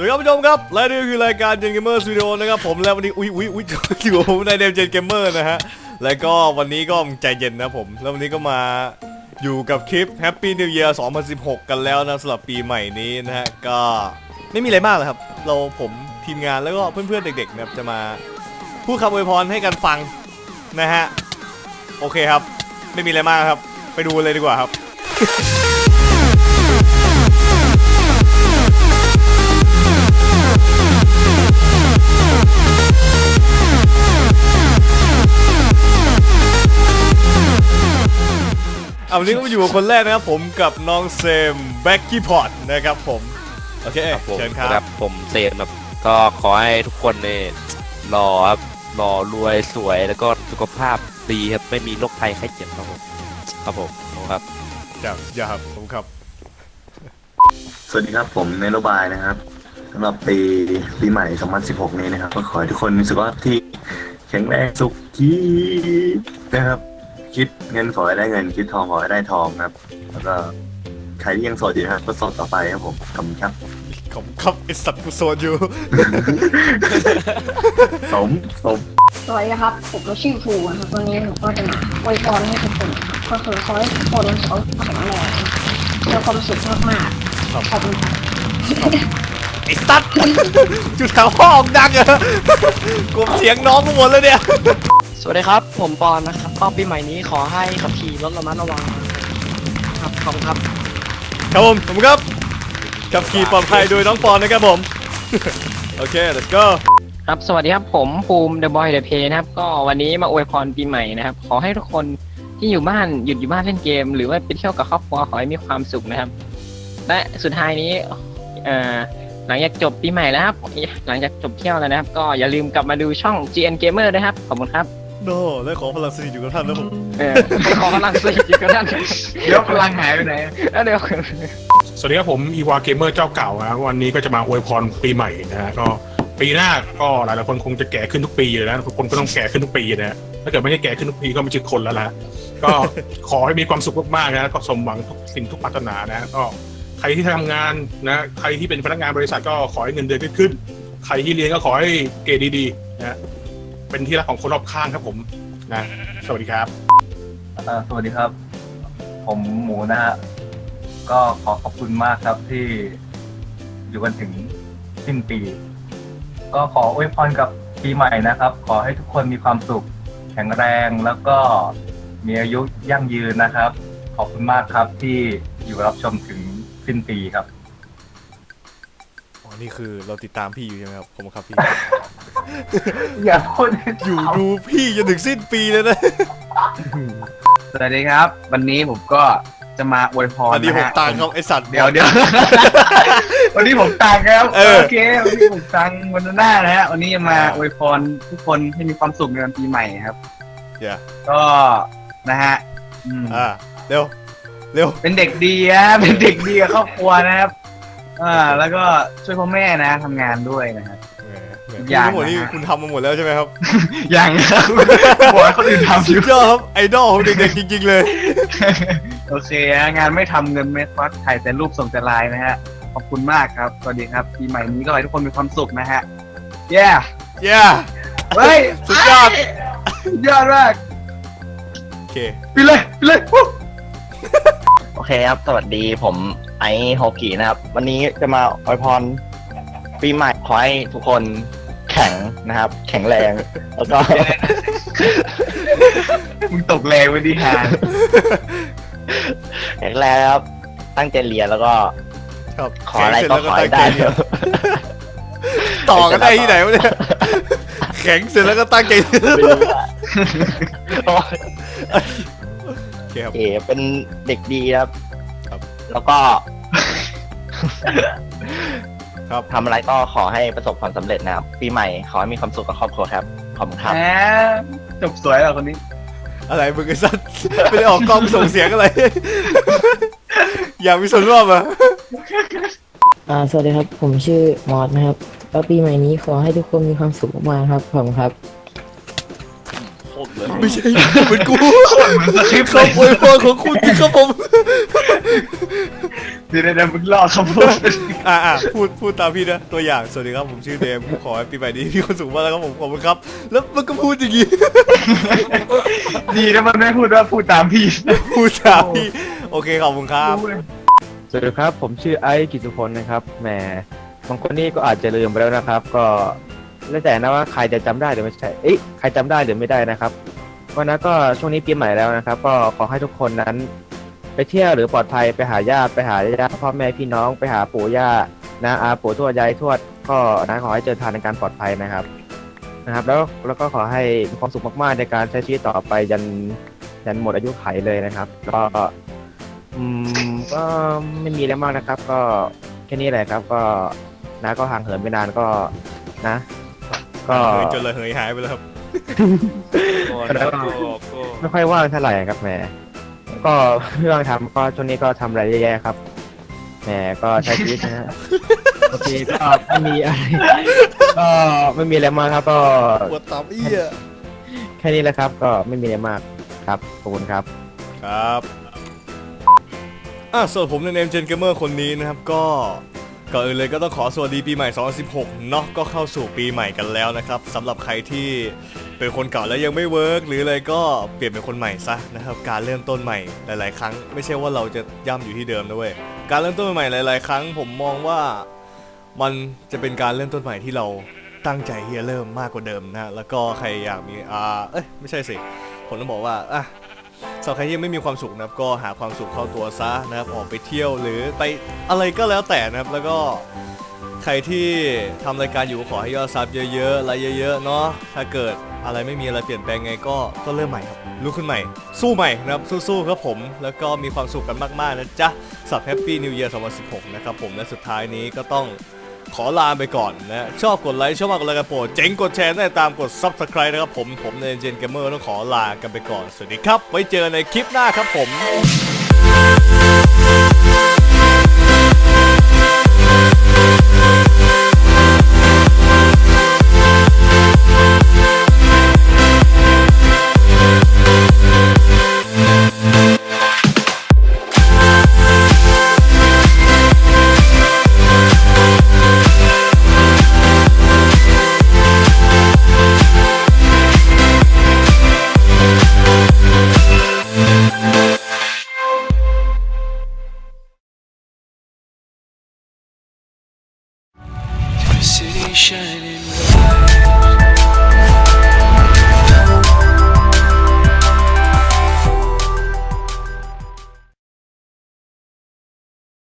สวัสดีครับผู้ชมครับ และนี่คือรายการเจนเกมเมอร์สตูดิโอนะครับผมและวันนี้ อุ้ยอุ้ยอุ้ยอยู่กับผมในเดมเจนเกมเมอร์นะฮะ แล้วก็วันนี้ก็ใจเย็นนะผม แล้ววันนี้ก็มาอยู่กับคลิป Happy New Year 2016 กันแล้วนะสำหรับปีใหม่นี้นะฮะ ก็ไม่มีอะไรมากเลยครับ เราผมทีมงานแล้วก็เพื่อนๆ เด็กๆนะครับจะมาพูดคำอวยพรให้กันฟังนะฮะ โอเคครับ ไม่มีอะไรมากครับ ไปดูเลยดีกว่าครับ วันนี้ก็มาอยู่กับคนแรกนะครับผมกับน้องเซมแบ็กกี้พอตนะครับผมโอเคครับผมเชิญคครัรับบผมเซนครับก็ขอให้ทุกคนเนี่ยรอครับรอรวยสวยแล้วก็สุขภาพดีครับไม่มีโรคภัยไข้เจ็บครับผมครับผมขอบคุณครับจ้าอย่าครับผมครับ สวัสดีครับผมเนโรบายนะครับสำหรับปีปีใหม่ 2016 นี้นะครับ ก็ขอให้ทุกคนมีสุขภาพที่แข็งแรงสุขีนะครับ คิดเงินขอให้ได้เงิน คิดทองขอให้ได้ทองครับ แล้วก็ใครที่ยังโสดอยู่นะครับก็โสดต่อไปครับผมขอบคุณครับ ขอบคุณครับไอสัตว์กูโซนอยู่ สมสม สวัสดีครับ ผมชื่อภูนะครับ วันนี้ผมก็จะมาอวยพรให้ทุกคนนะครับก็คือขอให้ทุกคนสุขภาพแข็งแรงมีความสุขมากครับๆขอบคุณครับ ไอสัตว์จุดแถวห้องดังอะกลมเสียงน้องกูหมดเลยเนี่ยส วัสดีครับ ผมปอนนะครับก็ปีใหม่นี้ขอให้ขับขี่รถระมัดระวังครับขอบคุณครับครับผมผมครับขับขี่ปลอดภัยโดยน้องปอนนะครับผม โอเค let's go ครับสวัสดีครับผมภูมิ The Boy The Play นะครับก็วันนี้มาอวยพรปีใหม่นะครับ ขอให้ทุกคนที่อยู่บ้านหยุดอยู่บ้านเล่นเกม หรือว่าไปเที่ยวกับครอบครัวขอให้มีความสุขนะครับ และสุดท้ายนี้เอ่อหลังจากจบปีใหม่แล้วครับหลังจากจบเที่ยวแล้วนะครับ ก็อย่าลืมกลับมาดูช่อง GN Gamer ด้วยครับ ขอบคุณครับ โน่และขอพลังสนิทอยู่กับท่านนะผมเออขอกำลังสนิทอยู่กับท่านเดี๋ยวพลังหายไปไหนแล้วเดี๋ยวสวัสดีครับผมอีวาเกมเมอร์เจ้าเก่านะวันนี้ก็จะมาอวยพรปีใหม่นะฮะก็ปีหน้าก็หลายๆคนคงจะแก่ขึ้นทุกปีอยู่แล้วทุกคนก็ต้องแก่ขึ้นทุกปีนะฮะถ้าเกิดไม่ได้แก่ขึ้นทุกปีก็ไม่ใช่คนแล้วล่ะก็ขอให้มีความสุขมากๆนะก็สมหวังทุกสิ่งทุกปรารถนานะก็ใครที่ทำงานนะใครที่เป็นพนักงานบริษัทก็ขอให้เงินเดือนขึ้นขึ้นใครที่เรียนก็ขอให้เกรดดีๆนะ เป็นที่รักของคนรอบข้างครับผมนะสวัสดีครับ อ่าสวัสดีครับ ผมหมูนะฮะก็ขอขอบคุณมากครับที่อยู่กันถึงสิ้นปี ก็ขออวยพรกับปีใหม่นะครับ ขอให้ทุกคนมีความสุข แข็งแรงแล้วก็มีอายุยั่งยืนนะครับ ขอบคุณมากครับที่อยู่รับชมถึงสิ้นปีครับ อ๋อนี่คือเราติดตามพี่อยู่ใช่ไหมครับผมครับพี่ อย่าพูดอยู่ดูพี่จนถึงสิ้นปีเลยนะสวัสดีครับ วันนี้ผมก็จะมาอวยพรอันนี้นะผมฮะตังค์ครับไอสัตว์เดี๋ยวเดี๋ยววันนี้ผมตังครับเออโอเควันนี้ผมตังวันหน้านะฮะวันนี้จะมาอ่าอวยพรทุกคนให้มีความสุขในวันปีใหม่ครับอย่าก็นะฮะอืมอ่าเร็วเร็วเป็นเด็กดีนะเป็นเด็กดีกับครอบครัวนะครับอ่าแล้วก็ช่วยพ่อแม่นะทำงานด้วยนะครับ แหมแหมอคุณย่างทั้งหมดนี่นะฮะคุณทำมาหมดแล้วใช่ไหมครับยังครับบอกให้คนอื่นทำอสุยู่ ดยอดครับไอดอลของเด็กๆจริงๆเลย โอเคฮะงานไม่ทำเงินไม่ควักถ่ายแต่รูปส่งแต่ไลน์นะฮะ ขอบคุณมากครับ สวัสดีครับ ปีใหม่นี้ก็ขอให้ทุกคนมีความสุขนะฮะเย้เย้ เฮ้ยสุดยอด สุดยอดมากโอเค ไปเลยไปเลยวู้โอเคครับ สวัสดีผมไอซ์โฮกินะครับ วันนี้จะมาอวยพรปีใหม่ขอให้ทุกคนแข็งนะครับ แข็งแรง แล้วก็ มึงตกแรงไปดิฮะแข็งแรงครับ ตั้งใจเรียนแล้วก็ ครับขออะไรก็ขอให้ได้ แข็งเสร็จแล้วก็ตั้งใจเรียนต่อกันได้ที่ไหนวะเนี่ยแข็งเสร็จแล้วก็ตั้งใจเรียนไม่รู้ว่าโอ้ยโอเคครับ เอ๋เป็นเด็กดีครับ ครับ แล้วก็ ครับ ทำอะไรก็ขอให้ประสบความสำเร็จนะครับ ปีใหม่ขอให้มีความสุขกับครอบครัวครับ ขอบคุณครับ แหมจบสวยเหรอคนนี้ อะไรมึงไอ้สัตว์ไม่ได้ออกกล้องส่งเสียงอะไร อยากมีส่วนร่วมอะอ่าสวัสดีครับ ผมชื่อมอสนะครับแล้วปีใหม่นี้ขอให้ทุกคนมีความสุขมากๆครับผมครับสผมเลยไม่ใช่เหมือนกูเหมือนสคริปต์คำอวยพรของคุณที่ครับผม เดี๋ยวเดี๋ยวมึงรอคำพูดอ่าอ่าพูดพูดตามพี่นะตัวอย่างสวัสดีครับผมชื่อเดมขอให้ปีใหม่นี้มีความสุขมากแล้วครับผมขอบคุณครับ แล้วมันก็พูดอย่างนี้ ดีนะมันไม่พูดว่าพูดตามพี่พูดตามพี่โอเคขอบคุณครับ สวัสดีครับ ผมชื่อไอ้กิตุพลนะครับแหมบางคนนี่ก็อาจจะลืมไปแล้วนะครับ ก็แล้วแต่นะว่าใครจะจำได้หรือไม่ใช่เอ๊ะใครจำได้หรือไม่ได้นะครับวันนั้นก็ช่วงนี้ปีใหม่แล้วนะครับ ก็ขอให้ทุกคนนั้น ไปเที่ยวหรือปลอดภัยไปหาญาติไปหาญาติพ่อแม่พี่น้องไปหาปู่ย่านาอาปู่ทวดยายทวดก็นะขอให้เจอทางในการปลอดภัยนะครับนะครับ แล้วแล้วก็ขอให้มีความสุขมากๆในการใช้ชีวิตต่อไปยันยันหมดอายุไขเลยนะครับ ก็อืมก็ไม่มีอะไรมากนะครับ ก็แค่นี้แหละครับ ก็นะก็ห่างเหินไปนานก็นะ ก็ เฮ้ยจนเลยเหยหายไปแล้วครับแล้วก็ไม่ค่อยว่างเท่าไหร่ครับแหม ก็ไม่ว่างทำก็ช่วงนี้ก็ทำอะไรแย่ๆครับแหมก็ใช้ชีวิตนะฮะโอเคก็ไม่มีอะไรก็ไม่มีอะไรมากครับ ก็ปวดตับเอี้ยแค่นี้แหละครับ ก็ไม่มีอะไรมากครับขอบคุณครับ ครับอะส่วนผมในเนมเจนเกมเมอร์คนนี้นะครับก็ก่อนอื่นเลยก็ต้องขอสวัสดีปีใหม่ 2016 เนาะก็เข้าสู่ปีใหม่กันแล้วนะครับสำหรับใครที่ เป็นคนเก่าแล้วยังไม่เวิร์กหรืออะไรก็เปลี่ยนเป็นคนใหม่ซะนะครับการเริ่มต้นใหม่หลาย ๆ ครั้ง ไม่ใช่ว่าเราจะย่ำอยู่ที่เดิมนะเว้ยการเริ่มต้นใหม่หลาย ๆ ครั้ง ผมมองว่ามันจะเป็นการเริ่มต้นใหม่ที่เราตั้งใจที่จะเริ่มมากกว่าเดิมนะแล้วก็ใครอยากมีอ่าเอ้ยไม่ใช่สิผมต้องบอกว่าอะสำหรับใครที่ไม่มีความสุขนะครับก็หาความสุขเข้าตัวซะนะครับออกไปเที่ยวหรือไปอะไรก็แล้วแต่นะครับแล้วก็ใครที่ทำรายการอยู่ขอให้ยอดซับเยอะๆไลค์เยอะๆเนาะถ้าเกิด อะไรไม่มีอะไรเปลี่ยนแปลงไงก็ก็เริ่มใหม่ครับลุกขึ้นใหม่ สู้ใหม่นะครับสู้ๆครับผม แล้วก็มีความสุขกันมากๆนะจ๊ะสับแฮปปี้นิวเยียร์2016 นะครับผมและสุดท้ายนี้ก็ต้องขอลาไปก่อนนะชอบกดไลค์ชอบมากกดไลค์กันโปรดเจ๋งกดแชร์ได้ตามกด Subscribe นะครับผม ผมในเจนเกมเมอร์ต้องขอลากันไปก่อน สวัสดีครับ ไว้เจอกันในคลิปหน้าครับผม City shining